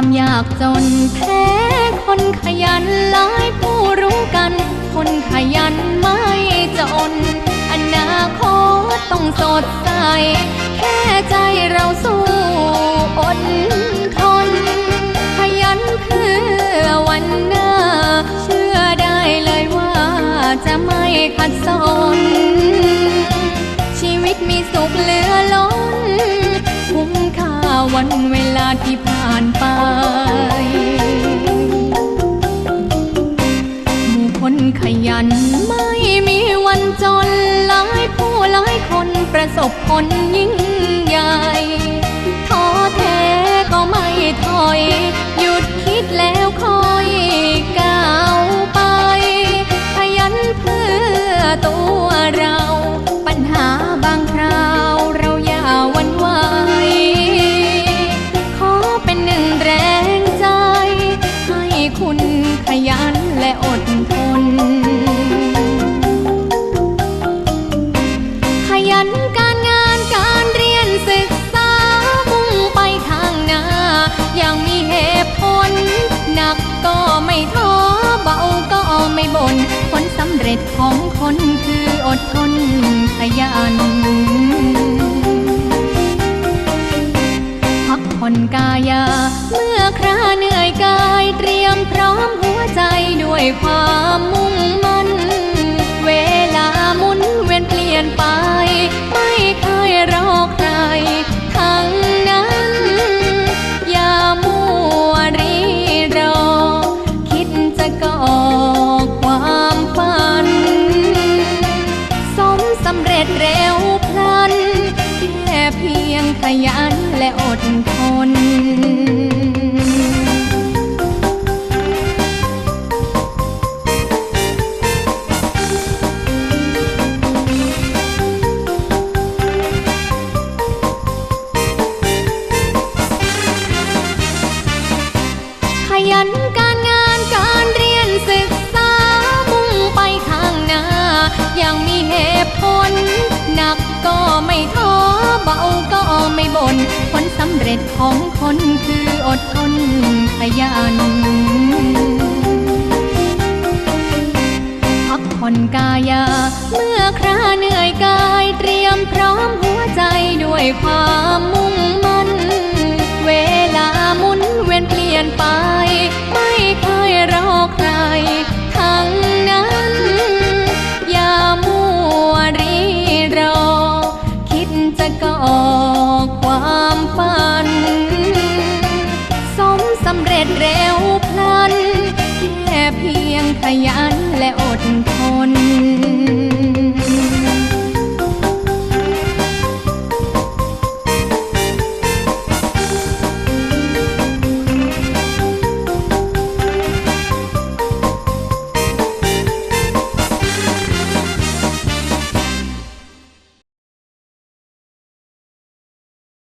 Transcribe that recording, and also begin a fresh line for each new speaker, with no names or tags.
ความยากจนแพ้คนขยันหลายผู้รู้กัน คนขยันไม่จน อนาคตต้องสดใส แค่ใจเราสู้อดทน ขยันเพื่อวันหน้า เชื่อได้เลยว่าจะไม่ขัดสน วันเวลาที่ผ่านไป หมู่คนขยันไม่มีวันจนหลายผู้หลายคนประสบผลยิ่งใหญ่ ผลสำเร็จของคนคืออดทนขยันพักผ่อนกายา เมื่อคราเหนื่อยกาย เตรียมพร้อมหัวใจด้วยความมุ่ง อดท บนผลสำเร็จของคนคืออดทนขยันพักผ่อนกายา เมื่อคราเหนื่อยกาย เตรียมพร้อมหัวใจด้วยความมุ่งมั่น 哎呀！